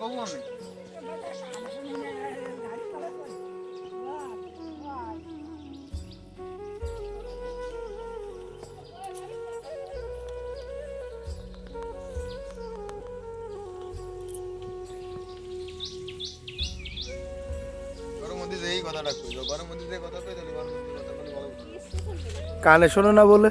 কবু আমি? কানে শোনো না বলে।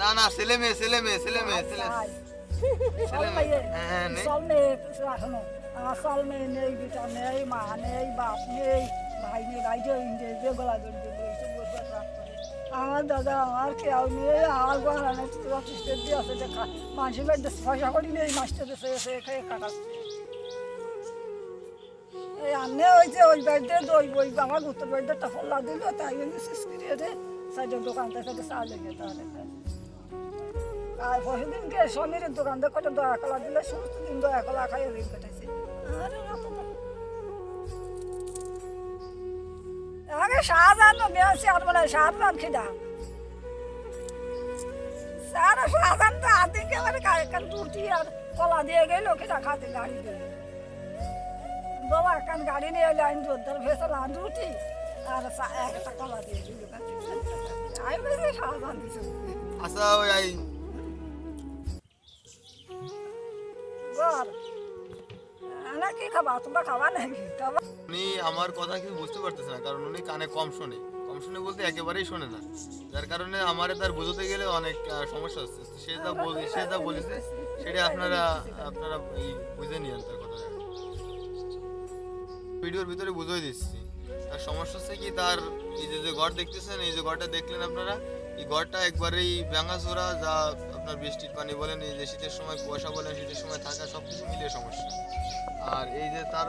না না ছেলে মেয়ে ছেলে মেয়ে ছেলে মেয়ে ছেলে ছেলে মেয়ে। মেয়ে, হ্যাঁ হ্যাঁ নেই। সব মেয়ে এখনও আমার সব মেয়ে নেই বিটা নেই মা নেই বাপ নেই ভাই নেই ভাই যে ইন্ডিয়া যে গলা ধরে দিয়ে বলেছে বসে আমার দাদা আমার কেউ নেই আমার গলা নেই তুই অফিস দিয়ে আছে দেখা। মানুষের বাড়িতে পয়সা করি নেই মাস্টার দেশে এসে খেয়ে কাটাচ্ছে। এই আনে হয়েছে ওই বাড়িতে ওই ওই আমার উত্তর বাড়িতে ফল্লা দিল তাই জন্য শেষ করে রে সাইডের দোকান থেকে চা লেগে তাহলে আর পরশুদিনকে সমীরের দোকান থেকে কত দয়া কলা দিলে সমস্ত দিন দয়া কলা খাই দিন কেটেছে আরে আগে শাহজাহান বেশি আর বলে শাহজাহান খিদা। সারা শাহজাহান তো আদিন কে মানে কান রুটি আর কলা দিয়ে গেল, খিদা খাতে গাড়ি দিয়ে। বাবা কান গাড়ি নিয়ে আমি জোরদার ভেসে লান রুটি। আচ্ছা ওই আই নাকি খাবা উনি আমার কথা কিছু বুঝতে পারতেছে না কারণ উনি কানে কম শোনে কম শোনে বলতে একেবারেই শোনে না যার কারণে আমারে তার বোঝাতে গেলে অনেক সমস্যা হচ্ছে সে যা বল সে যা বলেছে সেটা আপনারা আপনারা বুঝে নিয়েন তার কথা ভিডিওর ভিতরে বুঝিয়ে দিচ্ছি তার সমস্যা হচ্ছে কি তার এই যে যে ঘর দেখতেছেন এই যে ঘরটা দেখলেন আপনারা এই ঘরটা একবারেই ভাঙাচোরা যা আপনার বৃষ্টির পানি বলেন এই যে শীতের সময় কুয়াশা বলেন শীতের সময় থাকা সব কিছু মিলিয়ে সমস্যা। আর এই যে তার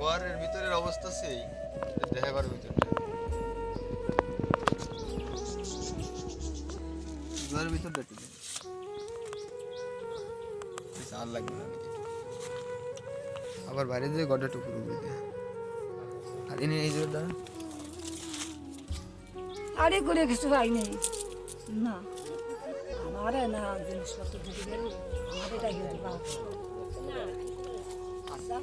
ঘরের ভিতরের অবস্থা সেই দেখা ঘরের ভিতরটা ঘরের ভিতরটা একটু আর লাগবে না। আবার বাইরে দিয়ে গড়টা একটু পুরো এনে এই যে দাঁড়া আরে করে কিছু পাই নেই। না আমারে না জিনিসপত্র ঢুকে গেল। আমার এটা কিন্তু আচ্ছা